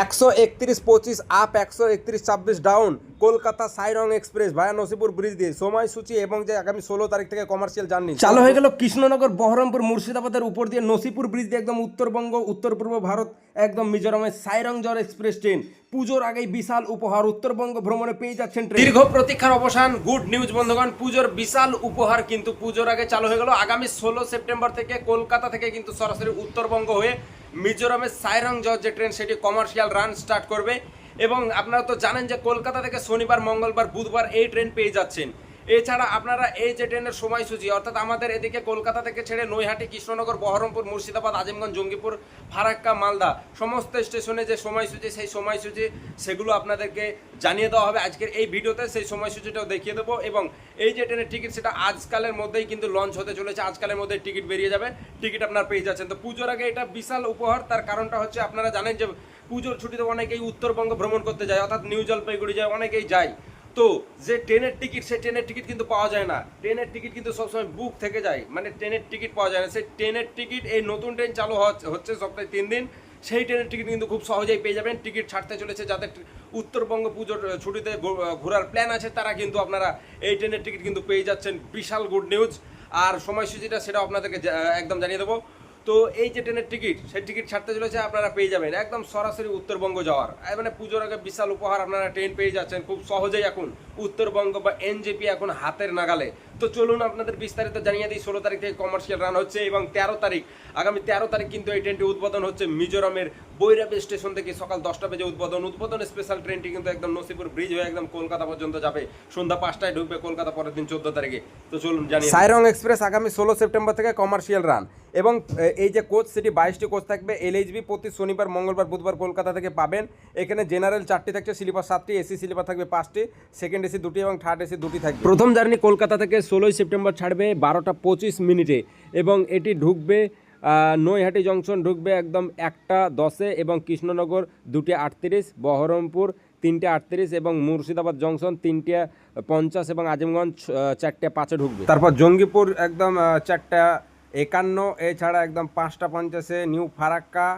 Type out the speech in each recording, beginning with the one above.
একশো একত্রিশ পঁচিশ আপ একশো একত্রিশ ছাব্বিশ down Kolkata Sairang express via Nasipur bridge দিয়ে। সময়সূচি এবং যে আগামী ষোলো তারিখ থেকে কমার্শিয়াল জার্নি চালু হয়ে গেল কৃষ্ণনগর বহরমপুর মুর্শিদাবাদের উপর দিয়ে নসিপুর ব্রিজ দিয়ে একদম উত্তরবঙ্গ উত্তর পূর্ব ভারত একদম মিজোরামের সাইরং জর এক্সপ্রেস ট্রেন পুজোর আগেই বিশাল উপহার উত্তরবঙ্গ ভ্রমণে পেয়ে যাচ্ছেন দীর্ঘ প্রতীক্ষার অবসান গুড নিউজ বন্ধুগণ পুজোর বিশাল উপহার কিন্তু পুজোর আগে চালু হয়ে গেল। আগামী ষোলো সেপ্টেম্বর থেকে কলকাতা থেকে কিন্তু সরাসরি উত্তরবঙ্গ হয়ে মিজোরামের সাইরং জজ যে ট্রেন, সেটি কমার্শিয়াল রান স্টার্ট করবে। এবং আপনারা তো জানেন যে কলকাতা থেকে শনিবার, মঙ্গলবার, বুধবার এই ট্রেন পেয়ে যাচ্ছেন। এছাড়া আপনারা এই যে ট্রেনের সময়সূচি, অর্থাৎ আমাদের এদিকে কলকাতা থেকে ছেড়ে নৈহাটি, কৃষ্ণনগর, বহরমপুর, মুর্শিদাবাদ, আজিমগঞ্জ, জঙ্গিপুর, ফারাক্কা, মালদা, সমস্ত স্টেশনে যে সময়সূচি, সেই সময়সূচি সেগুলো আপনাদেরকে জানিয়ে দেওয়া হবে। আজকের এই ভিডিওতে সেই সময়সূচিটাও দেখিয়ে দেবো এবং এই যে ট্রেনের টিকিট, সেটা আজকালের মধ্যেই কিন্তু লঞ্চ হতে চলেছে। আজকালের মধ্যে টিকিট বেরিয়ে যাবে। টিকিট আপনার পেয়ে যাচ্ছেন। তো পুজোর আগে এটা বিশাল উপহার। তার কারণটা হচ্ছে আপনারা জানেন যে পুজোর ছুটিতে অনেকেই উত্তরবঙ্গ ভ্রমণ করতে যায়, অর্থাৎ নিউ জলপাইগুড়ি যায়, অনেকেই যায়। তো যে ট্রেনের টিকিট, সেই ট্রেনের টিকিট কিন্তু পাওয়া যায় না। ট্রেনের টিকিট কিন্তু সবসময় বুক থেকে যায়। মানে ট্রেনের টিকিট পাওয়া যায় না। সেই ট্রেনের টিকিট, এই নতুন ট্রেন চালু হচ্ছে- সপ্তাহে তিন দিন। সেই ট্রেনের টিকিট কিন্তু খুব সহজেই পেয়ে যাবেন। টিকিট ছাড়তে চলেছে যাদের উত্তরবঙ্গ পুজোর ছুটিতে ঘোরার প্ল্যান আছে, তারা কিন্তু আপনারা এই ট্রেনের টিকিট কিন্তু পেয়ে যাচ্ছেন। বিশাল গুড নিউজ আর সময়সূচিটা সেটা আপনাদেরকে একদম জানিয়ে দেবো। তো এই যে ট্রেনের টিকিট, সেই টিকিট ছাড়তে চলেছে আপনারা পেয়ে যাবেন। একদম সরাসরি উত্তরবঙ্গ যাওয়ার। মানে পুজোর আগে বিশাল উপহার আপনারা ট্রেন পেয়ে যাচ্ছেন, খুব সহজেই এখন উত্তরবঙ্গ বা এনজেপি এখন হাতের নাগালে। তো চলুন আপনাদের বিস্তারিত জানিয়ে দিই ষোলো তারিখ থেকে কমার্শিয়াল রান হচ্ছে এবং তেরো তারিখ আগামী তেরো তারিখ কিন্তু এই ট্রেনটি উদ্বোধন হচ্ছে মিজোরামের বৈরাবী স্টেশন থেকে সকাল দশটা বেজে উদ্বোধন। উদ্বোধন স্পেশাল ট্রেনটি কিন্তু একদম নসিপুর ব্রিজ হয়ে একদম কলকাতা পর্যন্ত যাবে। সন্ধ্যা পাঁচটায় ঢুকবে কলকাতা পরের দিন চোদ্দ তারিখে। তো চলুন জানি সাইরং এক্সপ্রেস আগামী ষোলো সেপ্টেম্বর থেকে কমার্শিয়াল রান এবং এই যে কোচ সেটি বাইশটি কোচ থাকবে। এলএইচবি প্রতি শনিবার মঙ্গলবার বুধবার কলকাতা থেকে পাবেন। এখানে জেনারেল চারটি থাকছে স্লিপার সাতটি এসি স্লিপার থাকবে পাঁচটি সেকেন্ড এসি দুটি এবং থার্ড এসি দুটি থাকবে। প্রথম জার্নি কলকাতা থেকে ষোলোই সেপ্টেম্বর ছাড়বে বারোটা পঁচিশ মিনিটে এবং এটি ঢুকবে নৈহাটি জংশন ঢুকবে একদম একটা দশে এবং কৃষ্ণনগর দুটি আটত্রিশ বহরমপুর তিনটে আটত্রিশ এবং মুর্শিদাবাদ জংশন তিনটে পঞ্চাশ এবং আজিমগঞ্জ চারটে পাঁচে ঢুকবে। তারপর জঙ্গিপুর একদম চারটা একান্ন এছাড়া একদম পাঁচটা পঞ্চাশে নিউ ফারাক্কা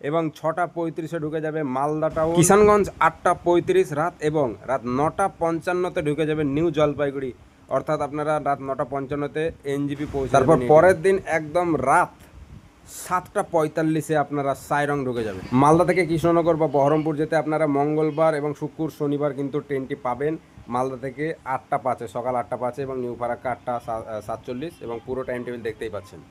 এবং ছটা পঁয়ত্রিশে ঢুকে যাবে মালদা টাউন কিষানগঞ্জ আটটা পঁয়ত্রিশ রাত এবং রাত নটা পঞ্চান্নতে ঢুকে যাবে নিউ জলপাইগুড়ি। অর্থাৎ আপনারা রাত নটা পঞ্চান্নতে এনজিপি পৌঁছে তারপর পরের দিন একদম রাত সাতটা পঁয়তাল্লিশে আপনারা সাইরং ঢুকে যাবে মালদা থেকে কৃষ্ণনগর বা বহরমপুর যেতে আপনারা মঙ্গলবার এবং শুক্র শনিবার কিন্তু ট্রেনটি পাবেন। মালদা থেকে আটটা পাঁচে সকাল আটটা পাঁচে এবং নিউ ফারাক্কা আটটা সাতচল্লিশ এবং পুরো টাইম টেবিল দেখতেই পাচ্ছেন।